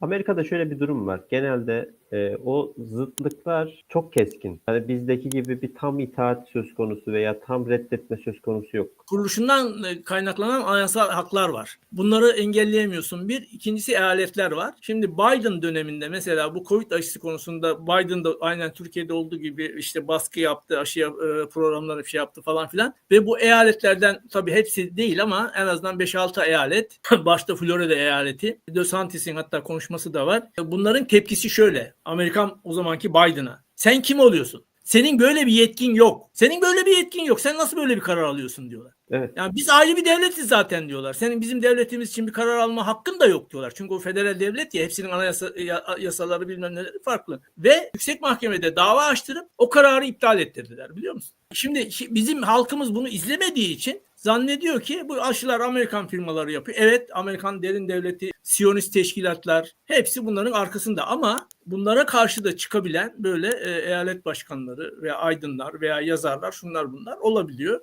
Amerika'da şöyle bir durum var. Genelde e, o zıtlıklar çok keskin. Yani bizdeki gibi bir tam itaat söz konusu veya tam reddetme söz konusu yok. kuruluşundan e, kaynaklanan anayasal haklar var. Bunları engelleyemiyorsun. Bir, ikincisi eyaletler var. Şimdi Biden döneminde mesela bu Covid aşısı konusunda Biden da aynen Türkiye'de olduğu gibi işte baskı yaptı, aşı e, programları şey yaptı falan filan. Ve bu eyaletlerden tabii hepsi değil ama en azından 5-6 eyalet, başta Florida eyaleti, DeSantis'in hatta konuşması da var. Bunların tepkisi şöyle. Amerikan o zamanki Biden'a. Sen kim oluyorsun? Senin böyle bir yetkin yok. Senin böyle bir yetkin yok. Sen nasıl böyle bir karar alıyorsun diyorlar. Evet. Yani biz ayrı bir devletiz zaten diyorlar. Senin bizim devletimiz için bir karar alma hakkın da yok diyorlar. Çünkü o federal devlet ya hepsinin anayasa ya- yasaları bilmem neleri farklı. Ve yüksek mahkemede dava açtırıp o kararı iptal ettirdiler biliyor musun? Şimdi şi- bizim halkımız bunu izlemediği için zannediyor ki bu aşılar Amerikan firmaları yapıyor. Evet Amerikan derin devleti, Siyonist teşkilatlar hepsi bunların arkasında ama bunlara karşı da çıkabilen böyle e, eyalet başkanları veya aydınlar veya yazarlar şunlar bunlar olabiliyor.